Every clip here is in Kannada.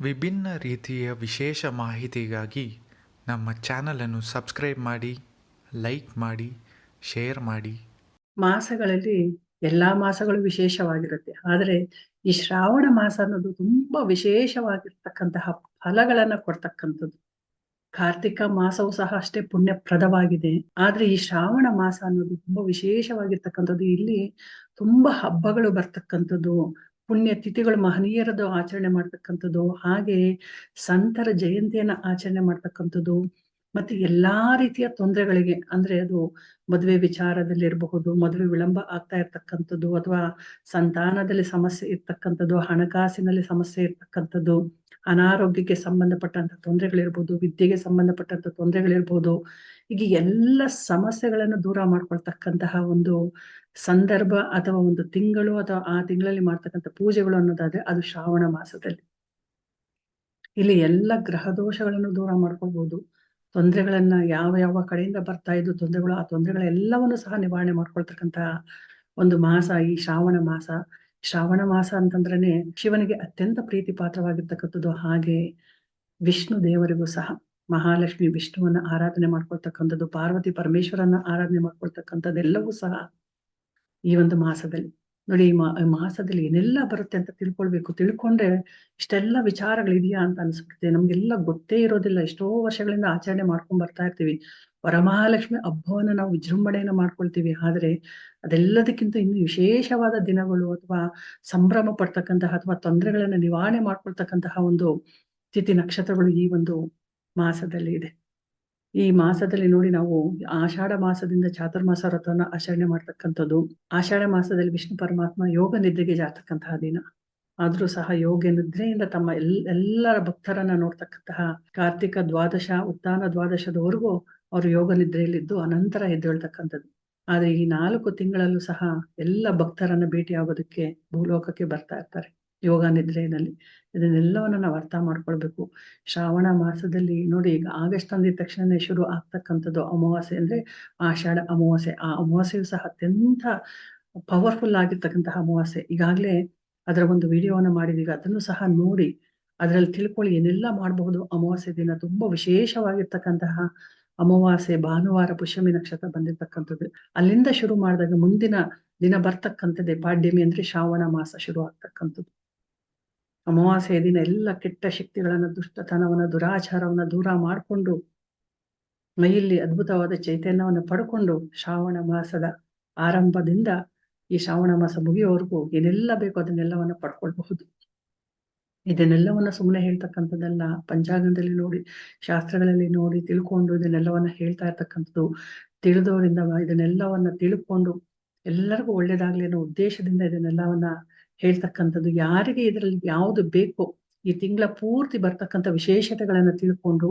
ವಿಭಿನ್ನ ರೀತಿಯ ವಿಶೇಷ ಮಾಹಿತಿಗಾಗಿ ನಮ್ಮ ಚಾನಲನ್ನು ಸಬ್ಸ್ಕ್ರೈಬ್ ಮಾಡಿ, ಲೈಕ್ ಮಾಡಿ, ಶೇರ್ ಮಾಡಿ. ಮಾಸಗಳಲ್ಲಿ ಎಲ್ಲ ಮಾಸಗಳು ವಿಶೇಷವಾಗಿರುತ್ತೆ. ಆದರೆ ಈ ಶ್ರಾವಣ ಮಾಸ ಅನ್ನೋದು ತುಂಬಾ ವಿಶೇಷವಾಗಿರ್ತಕ್ಕಂತಹ ಫಲಗಳನ್ನು ಕೊಡ್ತಕ್ಕಂಥದ್ದು. ಕಾರ್ತಿಕ ಮಾಸವೂ ಸಹ ಅಷ್ಟೇ ಪುಣ್ಯಪ್ರದವಾಗಿದೆ. ಆದರೆ ಈ ಶ್ರಾವಣ ಮಾಸ ಅನ್ನೋದು ತುಂಬಾ ವಿಶೇಷವಾಗಿರ್ತಕ್ಕಂಥದ್ದು. ಇಲ್ಲಿ ತುಂಬಾ ಹಬ್ಬಗಳು ಬರ್ತಕ್ಕಂಥದ್ದು. ಪುಣ್ಯ ತಿಥಿಗಳು ಮಹನೀಯರದ್ದು ಆಚರಣೆ ಮಾಡ್ತಕ್ಕಂಥದ್ದು, ಹಾಗೆ ಸಂತರ ಜಯಂತಿಯನ್ನ ಆಚರಣೆ ಮಾಡ್ತಕ್ಕಂಥದ್ದು, ಮತ್ತೆ ಎಲ್ಲಾ ರೀತಿಯ ತೊಂದರೆಗಳಿಗೆ, ಅಂದ್ರೆ ಅದು ಮದುವೆ ವಿಚಾರದಲ್ಲಿ ಇರಬಹುದು ಮದುವೆ ವಿಳಂಬ ಆಗ್ತಾ ಇರ್ತಕ್ಕಂಥದ್ದು, ಅಥವಾ ಸಂತಾನದಲ್ಲಿ ಸಮಸ್ಯೆ ಇರ್ತಕ್ಕಂಥದ್ದು, ಹಣಕಾಸಿನಲ್ಲಿ ಸಮಸ್ಯೆ ಇರ್ತಕ್ಕಂಥದ್ದು ಅನಾರೋಗ್ಯಕ್ಕೆ ಸಂಬಂಧಪಟ್ಟಂತ ತೊಂದರೆಗಳಿರ್ಬೋದು, ವಿದ್ಯೆಗೆ ಸಂಬಂಧಪಟ್ಟಂತ ತೊಂದರೆಗಳಿರ್ಬೋದು ಈಗ ಎಲ್ಲ ಸಮಸ್ಯೆಗಳನ್ನು ದೂರ ಮಾಡ್ಕೊಳ್ತಕ್ಕಂತಹ ಒಂದು ಸಂದರ್ಭ ಅಥವಾ ಒಂದು ತಿಂಗಳು ಅಥವಾ ಆ ತಿಂಗಳಲ್ಲಿ ಮಾಡ್ತಕ್ಕಂಥ ಪೂಜೆಗಳು ಅನ್ನೋದಾದ್ರೆ ಅದು ಶ್ರಾವಣ ಮಾಸದಲ್ಲಿ. ಇಲ್ಲಿ ಎಲ್ಲ ಗ್ರಹ ದೋಷಗಳನ್ನು ದೂರ ಮಾಡ್ಕೊಳ್ಬಹುದು ತೊಂದರೆಗಳನ್ನ ಯಾವ ಯಾವ ಕಡೆಯಿಂದ ಬರ್ತಾ ಇದ್ದು ತೊಂದರೆಗಳು, ಆ ತೊಂದರೆಗಳೆಲ್ಲವನ್ನು ಸಹ ನಿವಾರಣೆ ಮಾಡ್ಕೊಳ್ತಕ್ಕಂತಹ ಒಂದು ಮಾಸ ಈ ಶ್ರಾವಣ ಮಾಸ. ಶ್ರಾವಣ ಮಾಸ ಅಂತಂದ್ರೇನೆ ಶಿವನಿಗೆ ಅತ್ಯಂತ ಪ್ರೀತಿ ಪಾತ್ರವಾಗಿರ್ತಕ್ಕಂಥದ್ದು. ಹಾಗೆ ವಿಷ್ಣು ದೇವರಿಗೂ ಸಹ ಮಹಾಲಕ್ಷ್ಮಿ ವಿಷ್ಣುವನ್ನ ಆರಾಧನೆ ಮಾಡ್ಕೊಳ್ತಕ್ಕಂಥದ್ದು, ಪಾರ್ವತಿ ಪರಮೇಶ್ವರನ್ನ ಆರಾಧನೆ ಮಾಡ್ಕೊಳ್ತಕ್ಕಂಥದ್ದೆಲ್ಲವೂ ಸಹ ಈ ಒಂದು ಮಾಸದಲ್ಲಿ. ನೋಡಿ, ಈ ಮಾಸದಲ್ಲಿ ಏನೆಲ್ಲ ಬರುತ್ತೆ ಅಂತ ತಿಳ್ಕೊಳ್ಬೇಕು. ತಿಳ್ಕೊಂಡ್ರೆ ಇಷ್ಟೆಲ್ಲ ವಿಚಾರಗಳಿದೆಯಾ ಅಂತ ಅನ್ಸುತ್ತೆ. ನಮ್ಗೆಲ್ಲ ಗೊತ್ತೇ ಇರೋದಿಲ್ಲ. ಎಷ್ಟೋ ವರ್ಷಗಳಿಂದ ಆಚರಣೆ ಮಾಡ್ಕೊಂಡ್ ಬರ್ತಾ ಇರ್ತೀವಿ. ವರಮಹಾಲಕ್ಷ್ಮಿ ಹಬ್ಬವನ್ನು ನಾವು ವಿಜೃಂಭಣೆಯನ್ನು ಮಾಡ್ಕೊಳ್ತೀವಿ. ಆದ್ರೆ ಅದೆಲ್ಲದಕ್ಕಿಂತ ಇನ್ನು ವಿಶೇಷವಾದ ದಿನಗಳು ಅಥವಾ ಸಂಭ್ರಮ ಪಡ್ತಕ್ಕಂತಹ ಅಥವಾ ತೊಂದರೆಗಳನ್ನು ನಿವಾರಣೆ ಮಾಡ್ಕೊಳ್ತಕ್ಕಂತಹ ಒಂದು ತಿಥಿ ನಕ್ಷತ್ರಗಳು ಈ ಒಂದು ಮಾಸದಲ್ಲಿ ಇದೆ. ಈ ಮಾಸದಲ್ಲಿ ನೋಡಿ ನಾವು ಆಷಾಢ ಮಾಸದಿಂದ ಚಾತುರ್ಮಾಸ ವ್ರತವನ್ನು ಆಚರಣೆ ಮಾಡ್ತಕ್ಕಂಥದ್ದು. ಆಷಾಢ ಮಾಸದಲ್ಲಿ ವಿಷ್ಣು ಪರಮಾತ್ಮ ಯೋಗ ನಿದ್ರೆಗೆ ಜಾತಕ್ಕಂತಹ ದಿನ. ಆದ್ರೂ ಸಹ ಯೋಗ ನಿದ್ರೆಯಿಂದ ತಮ್ಮ ಎಲ್, ಎಲ್ಲರ ಭಕ್ತರನ್ನ ನೋಡ್ತಕ್ಕಂತಹ ಕಾರ್ತಿಕ ದ್ವಾದಶ, ಉತ್ಥಾನ ದ್ವಾದಶದವರೆಗೂ ಅವರು ಯೋಗ ನಿದ್ರೆಯಲ್ಲಿದ್ದು ಅನಂತರ ಎದ್ದೇಳ್ತಕ್ಕಂಥದ್ದು. ಆದ್ರೆ ಈ ನಾಲ್ಕು ತಿಂಗಳಲ್ಲೂ ಸಹ ಎಲ್ಲ ಭಕ್ತರನ್ನ ಭೇಟಿ ಆಗೋದಕ್ಕೆ ಭೂಲೋಕಕ್ಕೆ ಬರ್ತಾ ಇರ್ತಾರೆ ಯೋಗ ನಿದ್ರೆಯಲ್ಲಿ ಇದನ್ನೆಲ್ಲವನ್ನ ನಾವು ಅರ್ಥ ಮಾಡ್ಕೊಳ್ಬೇಕು. ಶ್ರಾವಣ ಮಾಸದಲ್ಲಿ ನೋಡಿ, ಈಗ ಆಗಸ್ಟ್ ಅಂದಿದ ತಕ್ಷಣನೇ ಶುರು ಆಗ್ತಕ್ಕಂಥದ್ದು ಅಮಾವಾಸ್ಯೆ ಅಂದ್ರೆ ಆಷಾಢ ಅಮಾವಾಸ್ಯೆ. ಆ ಅಮಾವಾಸ್ಯೆಯು ಸಹ ಅತ್ಯಂತ ಪವರ್ಫುಲ್ ಆಗಿರ್ತಕ್ಕಂತಹ ಅಮಾವಾಸ್ಯೆ. ಈಗಾಗ್ಲೇ ಅದರ ಒಂದು ವಿಡಿಯೋವನ್ನ ಮಾಡಿದೀವಿ ಅದನ್ನು ಸಹ ನೋಡಿ, ಅದರಲ್ಲಿ ತಿಳ್ಕೊಳ್ಳಿ ಏನೆಲ್ಲ ಮಾಡಬಹುದು ಅಮಾವಾಸ್ಯೆ ದಿನ. ತುಂಬಾ ವಿಶೇಷವಾಗಿರ್ತಕ್ಕಂತಹ ಅಮಾವಾಸ್ಯೆ, ಭಾನುವಾರ, ಪುಷ್ಯಮಿ ನಕ್ಷತ್ರ ಬಂದಿರ್ತಕ್ಕಂಥದ್ದು. ಅಲ್ಲಿಂದ ಶುರು ಮಾಡಿದಾಗ ಮುಂದಿನ ದಿನ ಬರ್ತಕ್ಕಂಥದ್ದೇ ಪಾಡ್ಯಮಿ ಅಂದ್ರೆ ಶ್ರಾವಣ ಮಾಸ ಶುರು ಆಗ್ತಕ್ಕಂಥದ್ದು. ಅಮಾವಾಸ್ಯೆಯ ದಿನ ಎಲ್ಲ ಕೆಟ್ಟ ಶಕ್ತಿಗಳನ್ನ, ದುಷ್ಟತನವನ್ನ, ದುರಾಚಾರವನ್ನ ದೂರ ಮಾಡಿಕೊಂಡು, ಮೈಯಲ್ಲಿ ಅದ್ಭುತವಾದ ಚೈತನ್ಯವನ್ನು ಪಡ್ಕೊಂಡು ಶ್ರಾವಣ ಮಾಸದ ಆರಂಭದಿಂದ ಈ ಶ್ರಾವಣ ಮಾಸ ಮುಗಿಯೋವರೆಗೂ ಏನೆಲ್ಲ ಬೇಕೋ ಅದನ್ನೆಲ್ಲವನ್ನು ಪಡ್ಕೊಳ್ಬಹುದು. ಇದನ್ನೆಲ್ಲವನ್ನ ಸುಮ್ಮನೆ ಹೇಳ್ತಕ್ಕಂಥದ್ದಲ್ಲ. ಪಂಚಾಂಗದಲ್ಲಿ ನೋಡಿ, ಶಾಸ್ತ್ರಗಳಲ್ಲಿ ನೋಡಿ ತಿಳ್ಕೊಂಡು ಇದನ್ನೆಲ್ಲವನ್ನ ಹೇಳ್ತಾ ಇರ್ತಕ್ಕಂಥದ್ದು, ತಿಳಿದವರಿಂದ ಇದನ್ನೆಲ್ಲವನ್ನ ತಿಳ್ಕೊಂಡು ಎಲ್ಲರಿಗೂ ಒಳ್ಳೇದಾಗ್ಲಿ ಅನ್ನೋ ಉದ್ದೇಶದಿಂದ ಇದನ್ನೆಲ್ಲವನ್ನ ಹೇಳ್ತಕ್ಕಂಥದ್ದು. ಯಾರಿಗೆ ಇದರಲ್ಲಿ ಯಾವುದು ಬೇಕೋ, ಈ ತಿಂಗಳ ಪೂರ್ತಿ ಬರ್ತಕ್ಕಂಥ ವಿಶೇಷತೆಗಳನ್ನ ತಿಳ್ಕೊಂಡು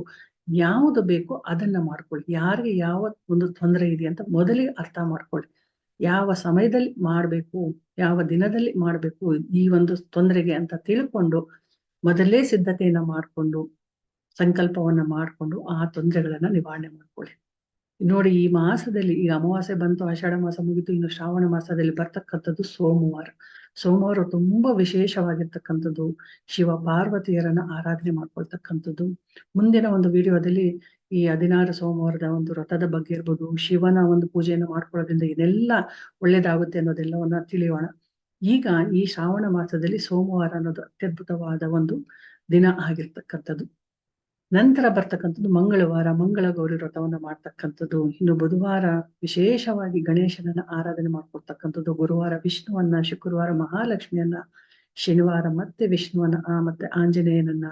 ಯಾವುದು ಬೇಕೋ ಅದನ್ನ ಮಾಡ್ಕೊಳ್ಳಿ. ಯಾರಿಗೆ ಯಾವ ಒಂದು ತೊಂದರೆ ಇದೆ ಅಂತ ಮೊದಲಿಗೆ ಅರ್ಥ ಮಾಡ್ಕೊಳ್ಳಿ. ಯಾವ ಸಮಯದಲ್ಲಿ ಮಾಡ್ಬೇಕು, ಯಾವ ದಿನದಲ್ಲಿ ಮಾಡ್ಬೇಕು ಈ ಒಂದು ತೊಂದರೆಗೆ ಅಂತ ತಿಳ್ಕೊಂಡು ಮೊದಲೇ ಸಿದ್ಧತೆಯನ್ನ ಮಾಡ್ಕೊಂಡು, ಸಂಕಲ್ಪವನ್ನ ಮಾಡ್ಕೊಂಡು ಆ ತೊಂದರೆಗಳನ್ನ ನಿವಾರಣೆ ಮಾಡ್ಕೊಳ್ಳಿ. ನೋಡಿ, ಈ ಮಾಸದಲ್ಲಿ ಈ ಅಮಾವಾಸ್ಯೆ ಬಂತು, ಆಷಾಢ ಮಾಸ ಮುಗಿತು, ಇನ್ನು ಶ್ರಾವಣ ಮಾಸದಲ್ಲಿ ಬರ್ತಕ್ಕಂಥದ್ದು ಸೋಮವಾರ. ಸೋಮವಾರ ತುಂಬಾ ವಿಶೇಷವಾಗಿರ್ತಕ್ಕಂಥದ್ದು. ಶಿವ ಪಾರ್ವತಿಯರನ್ನ ಆರಾಧನೆ ಮಾಡ್ಕೊಳ್ತಕ್ಕಂಥದ್ದು. ಮುಂದಿನ ಒಂದು ವಿಡಿಯೋದಲ್ಲಿ ಈ ಹದಿನಾರು ಸೋಮವಾರದ ಒಂದು ರಥದ ಬಗ್ಗೆ ಇರ್ಬೋದು, ಶಿವನ ಒಂದು ಪೂಜೆಯನ್ನು ಮಾಡ್ಕೊಳ್ಳೋದ್ರಿಂದ ಇದೆಲ್ಲ ಒಳ್ಳೇದಾಗುತ್ತೆ ಅನ್ನೋದೆಲ್ಲವನ್ನ ತಿಳಿಯೋಣ. ಈಗ ಈ ಶ್ರಾವಣ ಮಾಸದಲ್ಲಿ ಸೋಮವಾರ ಅನ್ನೋದು ಅತ್ಯದ್ಭುತವಾದ ಒಂದು ದಿನ ಆಗಿರ್ತಕ್ಕಂಥದ್ದು. ನಂತರ ಬರ್ತಕ್ಕಂಥದ್ದು ಮಂಗಳವಾರ ಮಂಗಳ ಗೌರಿ ವ್ರತವನ್ನ ಮಾಡ್ತಕ್ಕಂಥದ್ದು. ಇನ್ನು ಬುಧವಾರ ವಿಶೇಷವಾಗಿ ಗಣೇಶನನ್ನ ಆರಾಧನೆ ಮಾಡ್ಕೊಳ್ತಕ್ಕಂಥದ್ದು ಗುರುವಾರ ವಿಷ್ಣುವನ್ನ, ಶುಕ್ರವಾರ ಮಹಾಲಕ್ಷ್ಮಿಯನ್ನ, ಶನಿವಾರ ಮತ್ತೆ ವಿಷ್ಣುವನ್ನ, ಆ ಮತ್ತೆ ಆಂಜನೇಯನನ್ನ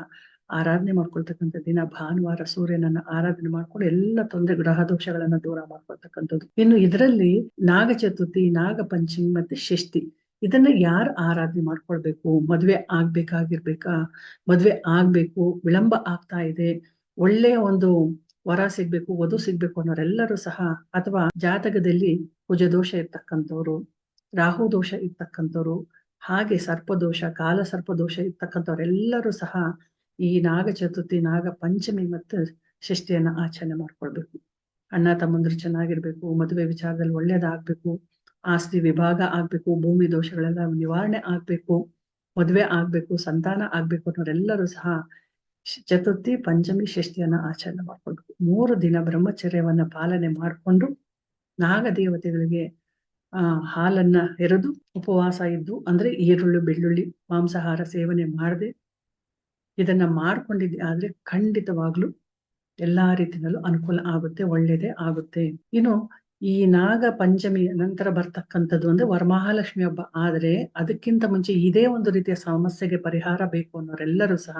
ಆರಾಧನೆ ಮಾಡ್ಕೊಳ್ತಕ್ಕಂಥ ದಿನ. ಭಾನುವಾರ ಸೂರ್ಯನನ್ನ ಆರಾಧನೆ ಮಾಡ್ಕೊಂಡು ಎಲ್ಲ ತೊಂದರೆ, ಗ್ರಹ ದೋಷಗಳನ್ನ ದೂರ ಮಾಡ್ಕೊಳ್ತಕ್ಕಂಥದ್ದು. ಇನ್ನು ಇದರಲ್ಲಿ ನಾಗ ಚತುರ್ಥಿ ನಾಗ ಪಂಚಮಿ ಮತ್ತೆ ಷಷ್ಠಿ. ಇದನ್ನ ಯಾರು ಆರಾಧನೆ ಮಾಡ್ಕೊಳ್ಬೇಕು? ಮದ್ವೆ ಆಗ್ಬೇಕಾಗಿರ್ಬೇಕಾ? ಮದ್ವೆ ಆಗ್ಬೇಕು, ವಿಳಂಬ ಆಗ್ತಾ ಇದೆ ಒಳ್ಳೆಯ ಒಂದು ವರ ಸಿಗ್ಬೇಕು, ವಧು ಸಿಗ್ಬೇಕು ಅನ್ನೋರೆಲ್ಲರೂ ಸಹ, ಅಥವಾ ಜಾತಕದಲ್ಲಿ ಕುಜದೋಷ ಇರ್ತಕ್ಕಂಥವ್ರು, ರಾಹು ದೋಷ ಇರ್ತಕ್ಕಂಥವ್ರು, ಹಾಗೆ ಸರ್ಪದೋಷ ಕಾಲ ಸರ್ಪದೋಷ ಇರ್ತಕ್ಕಂಥವ್ರೆಲ್ಲರೂ ಸಹ ಈ ನಾಗ ಚತುರ್ಥಿ, ನಾಗ ಪಂಚಮಿ ಮತ್ತು ಷಷ್ಠಿಯನ್ನ ಆಚರಣೆ ಮಾಡ್ಕೊಳ್ಬೇಕು. ಅಣ್ಣ, ತಮ್ಮಂದ್ರು ಚೆನ್ನಾಗಿರ್ಬೇಕು, ಮದುವೆ ವಿಚಾರದಲ್ಲಿ ಒಳ್ಳೇದಾಗ್ಬೇಕು. ಆಸ್ತಿ ವಿಭಾಗ ಆಗ್ಬೇಕು, ಭೂಮಿ ದೋಷಗಳೆಲ್ಲ ನಿವಾರಣೆ ಆಗ್ಬೇಕು, ಮದುವೆ ಆಗ್ಬೇಕು, ಸಂತಾನ ಆಗ್ಬೇಕು ಅನ್ನೋರೆಲ್ಲರೂ ಸಹ ಚತುರ್ಥಿ, ಪಂಚಮಿ ಷಷ್ಠಿಯನ್ನ ಆಚರಣೆ ಮಾಡ್ಕೊಂಡು ಮೂರು ದಿನ ಬ್ರಹ್ಮಚರ್ಯವನ್ನ ಪಾಲನೆ ಮಾಡಿಕೊಂಡು ನಾಗ ದೇವತೆಗಳಿಗೆ ಆ, ಹಾಲನ್ನ ಎರೆದು ಉಪವಾಸ ಇದ್ದು, ಅಂದ್ರೆ ಈರುಳ್ಳಿ, ಬೆಳ್ಳುಳ್ಳಿ, ಮಾಂಸಾಹಾರ ಸೇವನೆ ಮಾಡದೆ ಇದನ್ನ ಮಾಡ್ಕೊಂಡಿದ್ದೆ ಆದ್ರೆ ಖಂಡಿತವಾಗ್ಲು ಎಲ್ಲಾ ರೀತಿಯಲ್ಲೂ ಅನುಕೂಲ ಆಗುತ್ತೆ, ಒಳ್ಳೇದೇ ಆಗುತ್ತೆ. ಇನ್ನು ಈ ನಾಗ ಪಂಚಮಿ ನಂತರ ಬರ್ತಕ್ಕಂಥದ್ದು ಅಂದ್ರೆ ವರಮಹಾಲಕ್ಷ್ಮಿ ಹಬ್ಬ. ಆದ್ರೆ ಅದಕ್ಕಿಂತ ಮುಂಚೆ ಇದೇ ಒಂದು ರೀತಿಯ ಸಮಸ್ಯೆಗೆ ಪರಿಹಾರ ಬೇಕು ಅನ್ನೋರೆಲ್ಲರೂ ಸಹ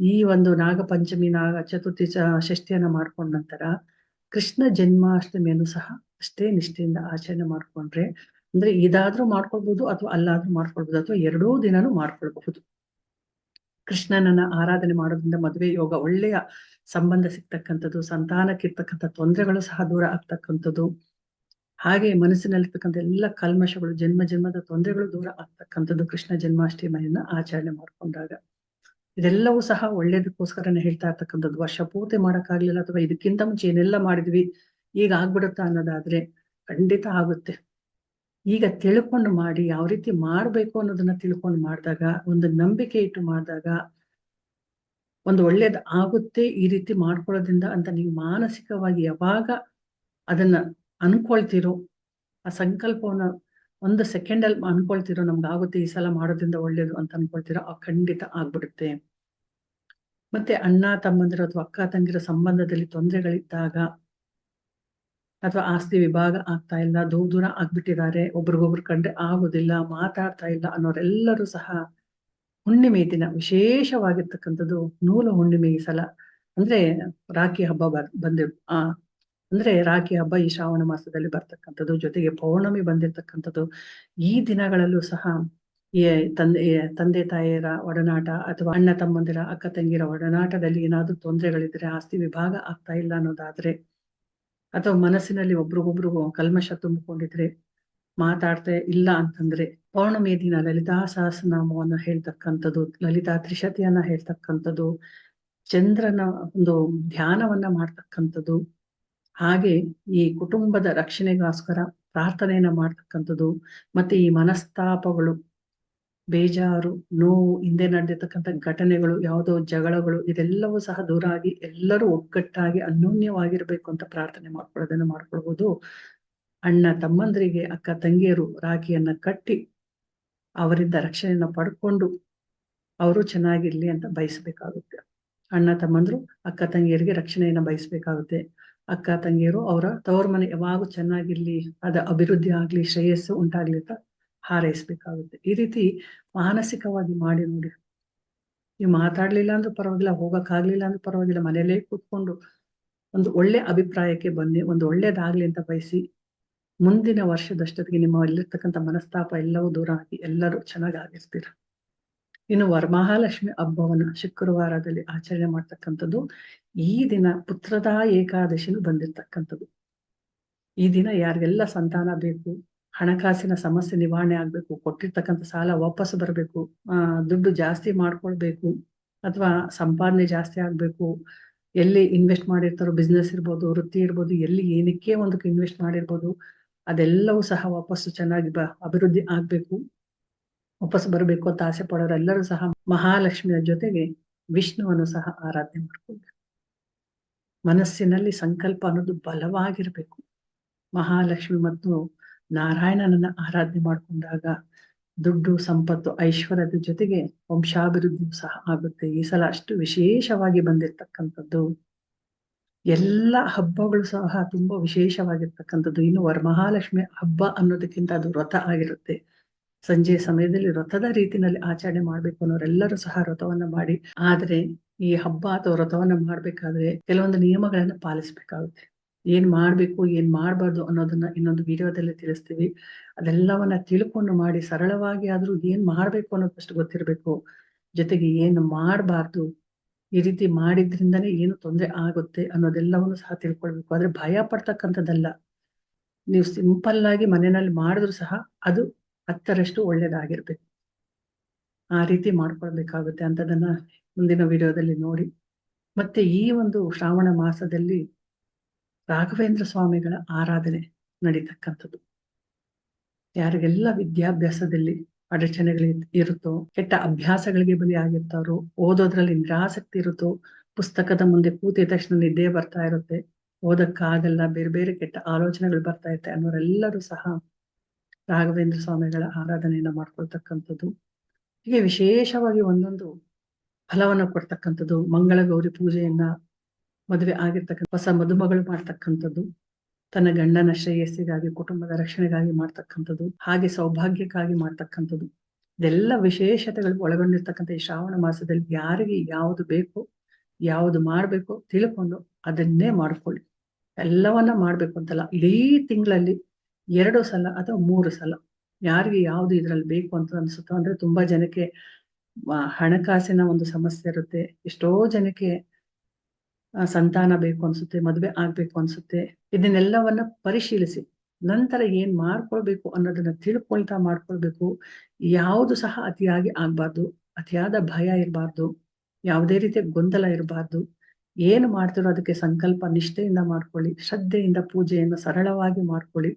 ಈ ಒಂದು ನಾಗ ಪಂಚಮಿ ನಾಗ ಚತುರ್ಥಿ ಷಷ್ಠಿಯನ್ನ ಮಾಡ್ಕೊಂಡ ನಂತರ ಕೃಷ್ಣ ಜನ್ಮಾಷ್ಟಮಿಯನ್ನು ಸಹ ಅಷ್ಟೇ ನಿಷ್ಠೆಯಿಂದ ಆಚರಣೆ ಮಾಡ್ಕೊಂಡ್ರೆ ಅಂದ್ರೆ ಇದಾದ್ರೂ ಮಾಡ್ಕೊಳ್ಬಹುದು ಅಥವಾ ಅಲ್ಲಾದ್ರೂ ಮಾಡ್ಕೊಳ್ಬಹುದು ಅಥವಾ ಎರಡೂ ದಿನನೂ ಮಾಡ್ಕೊಳ್ಬಹುದು. ಕೃಷ್ಣನನ್ನ ಆರಾಧನೆ ಮಾಡೋದ್ರಿಂದ ಮದುವೆ ಯೋಗ ಒಳ್ಳೆಯ ಸಂಬಂಧ ಸಿಗ್ತಕ್ಕಂಥದ್ದು, ಸಂತಾನಕ್ಕಿರ್ತಕ್ಕಂಥ ತೊಂದರೆಗಳು ಸಹ ದೂರ ಆಗ್ತಕ್ಕಂಥದ್ದು. ಹಾಗೆ ಮನಸ್ಸಿನಲ್ಲಿರ್ತಕ್ಕಂಥ ಎಲ್ಲ ಕಲ್ಮಶಗಳು, ಜನ್ಮ ಜನ್ಮದ ತೊಂದರೆಗಳು ದೂರ ಆಗ್ತಕ್ಕಂಥದ್ದು ಕೃಷ್ಣ ಜನ್ಮಾಷ್ಟಮಿಯನ್ನ ಆಚರಣೆ ಮಾಡ್ಕೊಂಡಾಗ. ಇದೆಲ್ಲವೂ ಸಹ ಒಳ್ಳೇದಕ್ಕೋಸ್ಕರನೇ ಹೇಳ್ತಾ ಇರ್ತಕ್ಕಂಥದ್ದು. ವರ್ಷ ಪೂರ್ತಿ ಮಾಡೋಕ್ಕಾಗ್ಲಿಲ್ಲ ಅಥವಾ ಇದಕ್ಕಿಂತ ಮುಂಚೆ ಏನೆಲ್ಲ ಮಾಡಿದ್ವಿ, ಈಗ ಆಗ್ಬಿಡುತ್ತಾ ಅನ್ನೋದಾದ್ರೆ ಖಂಡಿತ ಆಗುತ್ತೆ. ಈಗ ತಿಳ್ಕೊಂಡು ಮಾಡಿ, ಯಾವ ರೀತಿ ಮಾಡ್ಬೇಕು ಅನ್ನೋದನ್ನ ತಿಳ್ಕೊಂಡು ಮಾಡಿದಾಗ, ಒಂದು ನಂಬಿಕೆ ಇಟ್ಟು ಮಾಡಿದಾಗ ಒಂದು ಒಳ್ಳೇದು ಆಗುತ್ತೆ ಈ ರೀತಿ ಮಾಡ್ಕೊಳ್ಳೋದ್ರಿಂದ ಅಂತ ನೀವು ಮಾನಸಿಕವಾಗಿ ಯಾವಾಗ ಅದನ್ನ ಅನ್ಕೊಳ್ತಿರೋ, ಆ ಸಂಕಲ್ಪವನ್ನ ಒಂದು ಸೆಕೆಂಡ್ ಅಲ್ಲಿ ಅನ್ಕೊಳ್ತಿರೋ ನಮ್ಗೆ ಆಗುತ್ತೆ ಈ ಸಲ ಮಾಡೋದ್ರಿಂದ ಒಳ್ಳೇದು ಅಂತ ಅನ್ಕೊಳ್ತಿರೋ, ಆ ಖಂಡಿತ ಆಗ್ಬಿಡುತ್ತೆ. ಮತ್ತೆ ಅಣ್ಣ, ತಮ್ಮಂದಿರ ಅಥವಾ ಅಕ್ಕ, ತಂಗಿರ ಸಂಬಂಧದಲ್ಲಿ ತೊಂದರೆಗಳಿದ್ದಾಗ ಅಥವಾ ಆಸ್ತಿ ವಿಭಾಗ ಆಗ್ತಾ ಇಲ್ಲ, ದೂರ ದೂರ ಆಗ್ಬಿಟ್ಟಿದ್ದಾರೆ, ಒಬ್ರಿಗೊಬ್ರು ಕಂಡ್ರೆ ಆಗೋದಿಲ್ಲ, ಮಾತಾಡ್ತಾ ಇಲ್ಲ ಅನ್ನೋರೆಲ್ಲರೂ ಸಹ ಹುಣ್ಣಿಮೆ ದಿನ ವಿಶೇಷವಾಗಿರ್ತಕ್ಕಂಥದ್ದು ನೂಲು ಹುಣ್ಣಿಮೆ ಈ ಸಲ. ಅಂದ್ರೆ ರಾಖಿ ಹಬ್ಬ ಬರ್ ಬಂದಿ ಆ, ಅಂದ್ರೆ ರಾಖಿ ಹಬ್ಬ ಈ ಶ್ರಾವಣ ಮಾಸದಲ್ಲಿ ಬರ್ತಕ್ಕಂಥದ್ದು, ಜೊತೆಗೆ ಪೌರ್ಣಮಿ ಬಂದಿರ್ತಕ್ಕಂಥದ್ದು. ಈ ದಿನಗಳಲ್ಲೂ ಸಹ ತಂದೆ ತಂದೆ ತಾಯಿಯರ ಒಡನಾಟ ಅಥವಾ ಅಣ್ಣ ತಮ್ಮಂದಿರ, ಅಕ್ಕ ತಂಗಿರ ಒಡನಾಟದಲ್ಲಿ ಏನಾದ್ರೂ ತೊಂದರೆಗಳಿದ್ರೆ ಆಸ್ತಿ ವಿಭಾಗ ಆಗ್ತಾ ಇಲ್ಲ ಅನ್ನೋದಾದ್ರೆ ಅಥವಾ ಮನಸ್ಸಿನಲ್ಲಿ ಒಬ್ರಿಗೊಬ್ರಿಗೂ ಕಲ್ಮಶ ತುಂಬಿಕೊಂಡಿದ್ರೆ ಮಾತಾಡ್ತಾ ಇಲ್ಲ ಅಂತಂದ್ರೆ ಪೌರ್ಣಮಿ ದಿನ ಲಲಿತಾ ಸಹಸ್ರನಾಮವನ್ನು ಹೇಳ್ತಕ್ಕಂಥದ್ದು, ಲಲಿತಾ ತ್ರಿಶತಿಯನ್ನ ಹೇಳ್ತಕ್ಕಂಥದ್ದು, ಚಂದ್ರನ ಒಂದು ಧ್ಯಾನವನ್ನ ಮಾಡ್ತಕ್ಕಂಥದ್ದು, ಹಾಗೆ ಈ ಕುಟುಂಬದ ರಕ್ಷಣೆಗೋಸ್ಕರ ಪ್ರಾರ್ಥನೆಯನ್ನ ಮಾಡ್ತಕ್ಕಂಥದ್ದು, ಮತ್ತೆ ಈ ಮನಸ್ತಾಪಗಳು, ಬೇಜಾರು, ನೋವು, ಹಿಂದೆ ನಡೆದಿರ್ತಕ್ಕಂಥ ಘಟನೆಗಳು, ಯಾವುದೋ ಜಗಳಗಳು, ಇದೆಲ್ಲವೂ ಸಹ ದೂರ ಆಗಿ ಎಲ್ಲರೂ ಒಗ್ಗಟ್ಟಾಗಿ ಅನ್ಯೋನ್ಯವಾಗಿರ್ಬೇಕು ಅಂತ ಪ್ರಾರ್ಥನೆ ಮಾಡ್ಕೊಳ್ಳೋದನ್ನ ಮಾಡ್ಕೊಳ್ಬಹುದು ಅಣ್ಣ ತಮ್ಮಂದರಿಗೆ, ಅಕ್ಕ ತಂಗಿಯರು ರಾಖಿಯನ್ನ ಕಟ್ಟಿ ಅವರಿಂದ ರಕ್ಷಣೆಯನ್ನ ಪಡ್ಕೊಂಡು ಅವರು ಚೆನ್ನಾಗಿರ್ಲಿ ಅಂತ ಬಯಸಬೇಕಾಗುತ್ತೆ. ಅಣ್ಣ ತಮ್ಮಂದ್ರು, ಅಕ್ಕ ತಂಗಿಯರಿಗೆ ರಕ್ಷಣೆಯನ್ನ ಬಯಸ್ಬೇಕಾಗುತ್ತೆ. ಅಕ್ಕ ತಂಗಿಯರು ಅವರ ತವರ ಮನೆ ಯಾವಾಗೂ ಚೆನ್ನಾಗಿರ್ಲಿ, ಅದ ಅಭಿವೃದ್ಧಿ ಆಗ್ಲಿ, ಶ್ರೇಯಸ್ಸು ಉಂಟಾಗ್ಲಿ ಅಂತ ಹಾರೈಸ್ಬೇಕಾಗುತ್ತೆ. ಈ ರೀತಿ ಮಾನಸಿಕವಾಗಿ ಮಾಡಿ ನೋಡಿ. ನೀವು ಮಾತಾಡ್ಲಿಲ್ಲ ಅಂದ್ರೂ ಪರವಾಗಿಲ್ಲ, ಹೋಗಕ್ಕಾಗ್ಲಿಲ್ಲ ಅಂದ್ರೂ ಪರವಾಗಿಲ್ಲ, ಮನೆಯಲ್ಲೇ ಕೂತ್ಕೊಂಡು ಒಂದು ಒಳ್ಳೆ ಅಭಿಪ್ರಾಯಕ್ಕೆ ಬನ್ನಿ, ಒಂದು ಒಳ್ಳೇದಾಗ್ಲಿ ಅಂತ ಬಯಸಿ ಮುಂದಿನ ವರ್ಷದಷ್ಟೊತ್ತಿಗೆ ನಿಮ್ಮ ಅಲ್ಲಿರ್ತಕ್ಕಂಥ ಮನಸ್ತಾಪ ಎಲ್ಲವೂ ದೂರ ಆಗಿ ಎಲ್ಲರೂ ಚೆನ್ನಾಗಿ ಆಗಿರ್ತೀರ. ಇನ್ನು ವರಮಹಾಲಕ್ಷ್ಮಿ ಹಬ್ಬವನ್ನು ಶುಕ್ರವಾರದಲ್ಲಿ ಆಚರಣೆ ಮಾಡ್ತಕ್ಕಂಥದ್ದು ಈ ದಿನ ಪುತ್ರದ ಏಕಾದಶಿನೂ ಬಂದಿರ್ತಕ್ಕಂಥದ್ದು. ಈ ದಿನ ಯಾರಿಗೆಲ್ಲ ಸಂತಾನ ಬೇಕು, ಹಣಕಾಸಿನ ಸಮಸ್ಯೆ ನಿವಾರಣೆ ಆಗ್ಬೇಕು, ಕೊಟ್ಟಿರ್ತಕ್ಕಂಥ ಸಾಲ ವಾಪಸ್ ಬರಬೇಕು ದುಡ್ಡು ಜಾಸ್ತಿ ಮಾಡ್ಕೊಳ್ಬೇಕು, ಅಥವಾ ಸಂಪಾದನೆ ಜಾಸ್ತಿ ಆಗ್ಬೇಕು, ಎಲ್ಲಿ ಇನ್ವೆಸ್ಟ್ ಮಾಡಿರ್ತಾರೋ ಬಿಸ್ನೆಸ್ ಇರ್ಬೋದು, ವೃತ್ತಿ ಇರ್ಬೋದು, ಎಲ್ಲಿ ಏನಕ್ಕೆ ಒಂದಕ್ಕೆ ಇನ್ವೆಸ್ಟ್ ಮಾಡಿರ್ಬೋದು ಅದೆಲ್ಲವೂ ಸಹ ವಾಪಸ್ಸು ಚೆನ್ನಾಗಿ ಬ, ಅಭಿವೃದ್ಧಿ ಆಗ್ಬೇಕು. ವಾಪಸ್ ಬರಬೇಕು ಅಂತ ಆಸೆ ಪಡೋರೆಲ್ಲರೂ ಸಹ ಮಹಾಲಕ್ಷ್ಮಿಯ ಜೊತೆಗೆ ವಿಷ್ಣುವನ್ನು ಸಹ ಆರಾಧನೆ ಮಾಡ್ಕೊಳ್ಬೇಕು. ಮನಸ್ಸಿನಲ್ಲಿ ಸಂಕಲ್ಪ ಅನ್ನೋದು ಬಲವಾಗಿರ್ಬೇಕು. ಮಹಾಲಕ್ಷ್ಮಿ ಮತ್ತು ನಾರಾಯಣನನ್ನ ಆರಾಧನೆ ಮಾಡ್ಕೊಂಡಾಗ ದುಡ್ಡು, ಸಂಪತ್ತು, ಐಶ್ವರ್ಯದ ಜೊತೆಗೆ ವಂಶಾಭಿವೃದ್ಧಿಯೂ ಸಹ ಆಗುತ್ತೆ. ಈ ಸಲ ಅಷ್ಟು ವಿಶೇಷವಾಗಿ ಬಂದಿರ್ತಕ್ಕಂಥದ್ದು ಎಲ್ಲ ಹಬ್ಬಗಳು ಸಹ ತುಂಬಾ ವಿಶೇಷವಾಗಿರ್ತಕ್ಕಂಥದ್ದು. ಇನ್ನು ವರಮಹಾಲಕ್ಷ್ಮಿ ಹಬ್ಬ ಅನ್ನೋದಕ್ಕಿಂತ ಅದು ವ್ರತ ಆಗಿರುತ್ತೆ. ಸಂಜೆ ಸಮಯದಲ್ಲಿ ವ್ರತದ ರೀತಿನಲ್ಲಿ ಆಚರಣೆ ಮಾಡ್ಬೇಕು ಅನ್ನೋರೆಲ್ಲರೂ ಸಹ ವ್ರತವನ್ನ ಮಾಡಿ. ಆದ್ರೆ ಈ ಹಬ್ಬ ಅಥವಾ ವ್ರತವನ್ನ ಮಾಡ್ಬೇಕಾದ್ರೆ ಕೆಲವೊಂದು ನಿಯಮಗಳನ್ನ ಪಾಲಿಸ್ಬೇಕಾಗುತ್ತೆ. ಏನ್ ಮಾಡ್ಬೇಕು, ಏನ್ ಮಾಡ್ಬಾರ್ದು ಅನ್ನೋದನ್ನ ಇನ್ನೊಂದು ವಿಡಿಯೋದಲ್ಲಿ ತಿಳಿಸ್ತೀವಿ. ಅದೆಲ್ಲವನ್ನ ತಿಳ್ಕೊಂಡು ಮಾಡಿ ಸರಳವಾಗಿ ಆದ್ರೂ ಏನ್ ಮಾಡ್ಬೇಕು ಅನ್ನೋದಷ್ಟು ಗೊತ್ತಿರ್ಬೇಕು. ಜೊತೆಗೆ ಏನು ಮಾಡಬಾರ್ದು ಈ ರೀತಿ ಮಾಡಿದ್ರಿಂದನೇ ಏನು ತೊಂದರೆ ಆಗುತ್ತೆ ಅನ್ನೋದೆಲ್ಲವನ್ನು ಸಹ ತಿಳ್ಕೊಳ್ಬೇಕು. ಆದ್ರೆ ಭಯ ಪಡ್ತಕ್ಕಂಥದ್ದಲ್ಲ. ನೀವು ಸಿಂಪಲ್ ಆಗಿ ಮನೆಯಲ್ಲಿ ಮಾಡಿದ್ರು ಸಹ ಅದು ಹತ್ತರಷ್ಟು ಒಳ್ಳೇದಾಗಿರ್ಬೇಕು. ಆ ರೀತಿ ಮಾಡ್ಕೊಳ್ಬೇಕಾಗುತ್ತೆ ಅಂತದನ್ನ ಮುಂದಿನ ವಿಡಿಯೋದಲ್ಲಿ ನೋಡಿ. ಮತ್ತೆ ಈ ಒಂದು ಶ್ರಾವಣ ಮಾಸದಲ್ಲಿ ರಾಘವೇಂದ್ರ ಸ್ವಾಮಿಗಳ ಆರಾಧನೆ ನಡೀತಕ್ಕಂಥದ್ದು. ಯಾರಿಗೆಲ್ಲ ವಿದ್ಯಾಭ್ಯಾಸದಲ್ಲಿ ಅಡಚಣೆಗಳು ಇರುತ್ತೋ, ಕೆಟ್ಟ ಅಭ್ಯಾಸಗಳಿಗೆ ಬಲಿ ಆಗಿರ್ತಾರೋ ಓದೋದ್ರಲ್ಲಿ ನಿರಾಸಕ್ತಿ ಇರುತ್ತೋ, ಪುಸ್ತಕದ ಮುಂದೆ ಕೂತಿದ ತಕ್ಷಣ ನಿದ್ದೆ ಬರ್ತಾ ಇರುತ್ತೆ, ಓದಕ್ಕಾಗಲ್ಲ, ಬೇರೆ ಬೇರೆ ಕೆಟ್ಟ ಆಲೋಚನೆಗಳು ಬರ್ತಾ ಇರುತ್ತೆ ಅನ್ನೋರೆಲ್ಲರೂ ಸಹ ರಾಘವೇಂದ್ರ ಸ್ವಾಮಿಗಳ ಆರಾಧನೆಯನ್ನ ಮಾಡ್ಕೊಳ್ತಕ್ಕಂಥದ್ದು. ಹೀಗೆ ವಿಶೇಷವಾಗಿ ಒಂದೊಂದು ಫಲವನ್ನು ಕೊಡ್ತಕ್ಕಂಥದ್ದು ಮಂಗಳ ಗೌರಿ ಪೂಜೆಯನ್ನ ಮದುವೆ ಆಗಿರ್ತಕ್ಕಂಥ ಹೊಸ ಮದುಮಗಳು ಮಾಡ್ತಕ್ಕಂಥದ್ದು. ತನ್ನ ಗಂಡನ ಶ್ರೇಯಸ್ಸಿಗಾಗಿ, ಕುಟುಂಬದ ರಕ್ಷಣೆಗಾಗಿ ಮಾಡ್ತಕ್ಕಂಥದ್ದು, ಹಾಗೆ ಸೌಭಾಗ್ಯಕ್ಕಾಗಿ ಮಾಡ್ತಕ್ಕಂಥದ್ದು. ಇದೆಲ್ಲ ವಿಶೇಷತೆಗಳು ಒಳಗೊಂಡಿರ್ತಕ್ಕಂಥ ಈ ಶ್ರಾವಣ ಮಾಸದಲ್ಲಿ ಯಾರಿಗೆ ಯಾವುದು ಬೇಕು, ಯಾವುದು ಮಾಡಬೇಕು ತಿಳ್ಕೊಂಡು ಅದನ್ನೇ ಮಾಡ್ಕೊಳ್ಳಿ. ಎಲ್ಲವನ್ನ ಮಾಡ್ಬೇಕು ಅಂತಲ್ಲ. ಇಡೀ ತಿಂಗಳಲ್ಲಿ ಎರಡು ಸಲ ಅಥವಾ ಮೂರು ಸಲ ಯಾರಿಗೆ ಯಾವುದು ಇದ್ರಲ್ಲಿ ಬೇಕು ಅಂತ ಅನ್ಸುತ್ತೋ, ಅಂದ್ರೆ ತುಂಬಾ ಜನಕ್ಕೆ ಹಣಕಾಸಿನ ಒಂದು ಸಮಸ್ಯೆ ಇರುತ್ತೆ. ಎಷ್ಟೋ ಜನಕ್ಕೆ ಸಂತಾನ ಬೇಕು ಅನ್ಸುತ್ತೆ, ಮದುವೆ ಆಗ್ಬೇಕು ಅನ್ಸುತ್ತೆ. ಇದನ್ನೆಲ್ಲವನ್ನ ಪರಿಶೀಲಿಸಿ. ನಂತರ ಏನ್ ಮಾಡ್ಕೊಳ್ಬೇಕು ಅನ್ನೋದನ್ನ ತಿಳ್ಕೊಳ್ತಾ ಮಾಡ್ಕೊಳ್ಬೇಕು. ಯಾವುದು ಸಹ ಅತಿಯಾಗಿ ಆಗ್ಬಾರ್ದು. ಅತಿಯಾದ ಭಯ ಇರಬಾರ್ದು. ಯಾವುದೇ ರೀತಿಯ ಗೊಂದಲ ಇರಬಾರ್ದು. ಏನು ಮಾಡ್ತಿರೋ ಅದಕ್ಕೆ ಸಂಕಲ್ಪ, ನಿಷ್ಠೆಯಿಂದ ಮಾಡ್ಕೊಳ್ಳಿ. ಶ್ರದ್ಧೆಯಿಂದ ಪೂಜೆಯನ್ನು ಸರಳವಾಗಿ ಮಾಡ್ಕೊಳ್ಳಿ.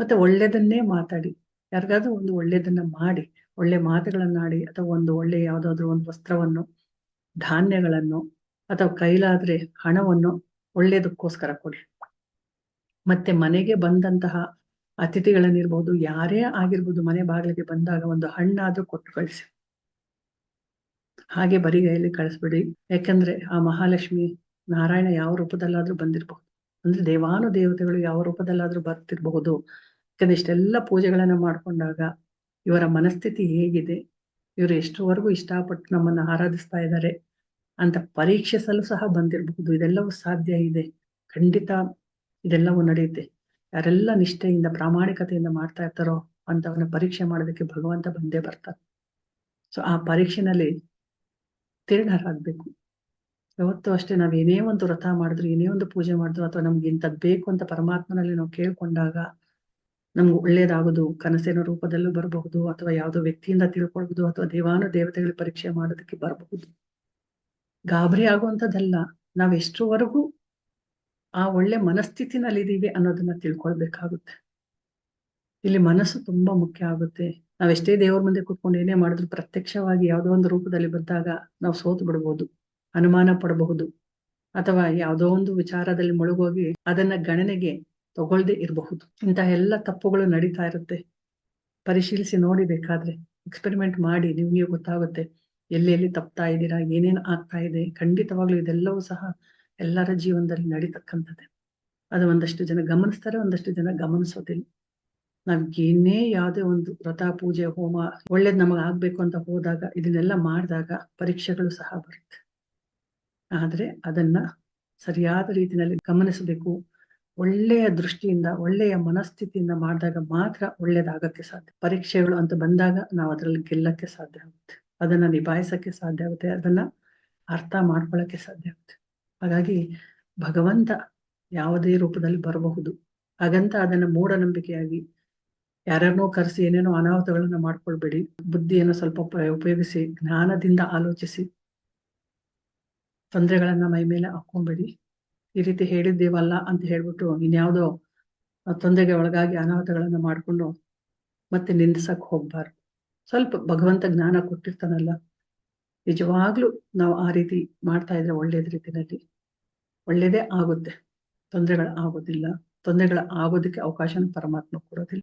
ಮತ್ತೆ ಒಳ್ಳೇದನ್ನೇ ಮಾತಾಡಿ. ಯಾರಿಗಾದ್ರೂ ಒಂದು ಒಳ್ಳೇದನ್ನ ಮಾಡಿ. ಒಳ್ಳೆ ಮಾತುಗಳನ್ನಾಡಿ ಅಥವಾ ಒಂದು ಒಳ್ಳೆ ಯಾವ್ದಾದ್ರು ಒಂದು ವಸ್ತ್ರವನ್ನು, ಧಾನ್ಯಗಳನ್ನು ಅಥವಾ ಕೈಲಾದ್ರೆ ಹಣವನ್ನು ಒಳ್ಳೇದಕ್ಕೋಸ್ಕರ ಕೊಡಿ. ಮತ್ತೆ ಮನೆಗೆ ಬಂದಂತಹ ಅತಿಥಿಗಳನ್ನಿರ್ಬಹುದು ಯಾರೇ ಆಗಿರ್ಬೋದು ಮನೆ ಬಾಗಿಲಿಗೆ ಬಂದಾಗ ಒಂದು ಹಣ್ಣಾದ್ರೂ ಕೊಟ್ಟು ಕಳಿಸಿ. ಹಾಗೆ ಬರಿಗೈಯಲ್ಲಿ ಕಳಿಸ್ಬಿಡಿ. ಯಾಕಂದ್ರೆ ಆ ಮಹಾಲಕ್ಷ್ಮಿ ನಾರಾಯಣ ಯಾವ ರೂಪದಲ್ಲಾದ್ರೂ ಬಂದಿರಬಹುದು ಅಂದ್ರೆ ದೇವಾನು ದೇವತೆಗಳು ಯಾವ ರೂಪದಲ್ಲಾದ್ರೂ ಬರ್ತಿರಬಹುದು. ಯಾಕಂದ್ರೆ ಇಷ್ಟೆಲ್ಲ ಪೂಜೆಗಳನ್ನ ಮಾಡ್ಕೊಂಡಾಗ ಇವರ ಮನಸ್ಥಿತಿ ಹೇಗಿದೆ, ಇವರು ಎಷ್ಟುವರೆಗೂ ಇಷ್ಟಪಟ್ಟು ನಮ್ಮನ್ನ ಆರಾಧಿಸ್ತಾ ಇದ್ದಾರೆ ಅಂತ ಪರೀಕ್ಷಿಸಲು ಸಹ ಬಂದಿರಬಹುದು. ಇದೆಲ್ಲವೂ ಸಾಧ್ಯ ಇದೆ. ಖಂಡಿತ ಇದೆಲ್ಲವೂ ನಡೆಯುತ್ತೆ ಯಾರೆಲ್ಲ ನಿಷ್ಠೆಯಿಂದ, ಪ್ರಾಮಾಣಿಕತೆಯಿಂದ ಮಾಡ್ತಾ ಇರ್ತಾರೋ ಅಂತವನ್ನ ಪರೀಕ್ಷೆ ಮಾಡೋದಕ್ಕೆ ಭಗವಂತ ಬಂದೇ ಬರ್ತಾರೆ. ಸೊ ಆ ಪರೀಕ್ಷೆನಲ್ಲಿ ತೀರ್ಣರಾಗ್ಬೇಕು ಯಾವತ್ತೂ ಅಷ್ಟೇ ನಾವ್ ಏನೇ ಒಂದು ವ್ರತ ಮಾಡಿದ್ರು, ಏನೇ ಒಂದು ಪೂಜೆ ಮಾಡಿದ್ರು, ಅಥವಾ ನಮ್ಗೆ ಇಂಥದ್ ಬೇಕು ಅಂತ ಪರಮಾತ್ಮನಲ್ಲಿ ನಾವು ಕೇಳ್ಕೊಂಡಾಗ ನಮ್ಗೆ ಒಳ್ಳೇದಾಗೋದು, ಕನಸಿನ ರೂಪದಲ್ಲೂ ಬರಬಹುದು, ಅಥವಾ ಯಾವುದೋ ವ್ಯಕ್ತಿಯಿಂದ ತಿಳ್ಕೊಳ್ಬಹುದು, ಅಥವಾ ದೇವಾನು ದೇವತೆಗಳ ಪರೀಕ್ಷೆ ಮಾಡೋದಕ್ಕೆ ಬರಬಹುದು. ಗಾಬರಿ ಆಗುವಂಥದ್ದಲ್ಲ. ನಾವ್ ಎಷ್ಟರವರೆಗೂ ಆ ಒಳ್ಳೆ ಮನಸ್ಥಿತಿನಲ್ಲಿ ಇದೀವಿ ಅನ್ನೋದನ್ನ ತಿಳ್ಕೊಳ್ಬೇಕಾಗುತ್ತೆ. ಇಲ್ಲಿ ಮನಸ್ಸು ತುಂಬಾ ಮುಖ್ಯ ಆಗುತ್ತೆ. ನಾವೆಷ್ಟೇ ದೇವರ ಮುಂದೆ ಕುತ್ಕೊಂಡು ಏನೇ ಮಾಡಿದ್ರು ಪ್ರತ್ಯಕ್ಷವಾಗಿ ಯಾವುದೋ ಒಂದು ರೂಪದಲ್ಲಿ ಬಂದಾಗ ನಾವು ಸೋತು ಬಿಡಬಹುದು ಅನುಮಾನ ಪಡಬಹುದು, ಅಥವಾ ಯಾವುದೋ ಒಂದು ವಿಚಾರದಲ್ಲಿ ಮುಳುಗೋಗಿ ಅದನ್ನ ಗಣನೆಗೆ ತಗೊಳ್ದೆ ಇರಬಹುದು. ಇಂತಹ ಎಲ್ಲ ತಪ್ಪುಗಳು ನಡೀತಾ ಇರುತ್ತೆ. ಪರಿಶೀಲಿಸಿ ನೋಡಿ ಬೇಕಾದ್ರೆ ಎಕ್ಸ್ಪೆರಿಮೆಂಟ್ ಮಾಡಿ ನಿಮ್ಗೆ ಗೊತ್ತಾಗುತ್ತೆ. ಎಲ್ಲಿ ಎಲ್ಲಿ ತಪ್ತಾ ಇದ್ದೀರಾ, ಏನೇನು ಆಗ್ತಾ ಇದೆ, ಖಂಡಿತವಾಗ್ಲೂ ಇದೆಲ್ಲವೂ ಸಹ ಎಲ್ಲರ ಜೀವನದಲ್ಲಿ ನಡೀತಕ್ಕಂಥದ್ದೇ. ಅದು ಒಂದಷ್ಟು ಜನ ಗಮನಿಸ್ತಾರೆ, ಒಂದಷ್ಟು ಜನ ಗಮನಿಸೋದಿಲ್ಲ. ಏನೇ ಯಾವುದೇ ಒಂದು ವ್ರತ, ಪೂಜೆ, ಹೋಮ ಒಳ್ಳೇದ್ ನಮಗೆ ಆಗ್ಬೇಕು ಅಂತ ಹೋದಾಗ, ಇದನ್ನೆಲ್ಲ ಮಾಡಿದಾಗ ಪರೀಕ್ಷೆಗಳು ಸಹ ಬರುತ್ತೆ. ಆದ್ರೆ ಅದನ್ನ ಸರಿಯಾದ ರೀತಿಯಲ್ಲಿ ಗಮನಿಸಬೇಕು. ಒಳ್ಳೆಯ ದೃಷ್ಟಿಯಿಂದ, ಒಳ್ಳೆಯ ಮನಸ್ಥಿತಿಯಿಂದ ಮಾಡಿದಾಗ ಮಾತ್ರ ಒಳ್ಳೇದಾಗಕ್ಕೆ ಸಾಧ್ಯ. ಪರೀಕ್ಷೆಗಳು ಅಂತ ಬಂದಾಗ ನಾವು ಅದರಲ್ಲಿ ಗೆಲ್ಲಕ್ಕೆ ಸಾಧ್ಯ ಆಗುತ್ತೆ. ಅದನ್ನ ನಿಭಾಯಿಸಕ್ಕೆ ಸಾಧ್ಯ ಆಗುತ್ತೆ. ಅದನ್ನ ಅರ್ಥ ಮಾಡ್ಕೊಳ್ಳಕ್ಕೆ ಸಾಧ್ಯ ಆಗುತ್ತೆ. ಹಾಗಾಗಿ ಭಗವಂತ ಯಾವುದೇ ರೂಪದಲ್ಲಿ ಬರಬಹುದು. ಹಾಗಂತ ಅದನ್ನ ಮೂಢನಂಬಿಕೆಯಾಗಿ ಯಾರ್ಯಾರನ್ನೋ ಕರೆಸಿ ಏನೇನೋ ಅನಾಹುತಗಳನ್ನ ಮಾಡ್ಕೊಳ್ಬೇಡಿ. ಬುದ್ಧಿಯನ್ನು ಸ್ವಲ್ಪ ಉಪಯೋಗಿಸಿ, ಜ್ಞಾನದಿಂದ ಆಲೋಚಿಸಿ, ತೊಂದರೆಗಳನ್ನ ಮೈ ಮೇಲೆ ಹಾಕೊಂಬೇಡಿ ಈ ರೀತಿ ಹೇಳಿದ್ದೇವಲ್ಲ ಅಂತ ಹೇಳ್ಬಿಟ್ಟು ಇನ್ಯಾವುದೋ ತೊಂದರೆಗೆ ಒಳಗಾಗಿ ಅನಾಹುತಗಳನ್ನ ಮಾಡ್ಕೊಂಡು ಮತ್ತೆ ನಿಂದಿಸಕ್ ಹೋಗ್ಬಾರ್ದು. ಸ್ವಲ್ಪ ಭಗವಂತ ಜ್ಞಾನ ಕೊಟ್ಟಿರ್ತಾನಲ್ಲ. ನಿಜವಾಗ್ಲೂ ನಾವು ಆ ರೀತಿ ಮಾಡ್ತಾ ಇದ್ರೆ ಒಳ್ಳೇದ್ ರೀತಿನಲ್ಲಿ ಒಳ್ಳೇದೇ ಆಗುತ್ತೆ. ತೊಂದರೆಗಳು ಆಗೋದಿಲ್ಲ ತೊಂದರೆಗಳು ಆಗೋದಕ್ಕೆ ಅವಕಾಶನ ಪರಮಾತ್ಮ ಕೊಡೋದಿಲ್ಲ.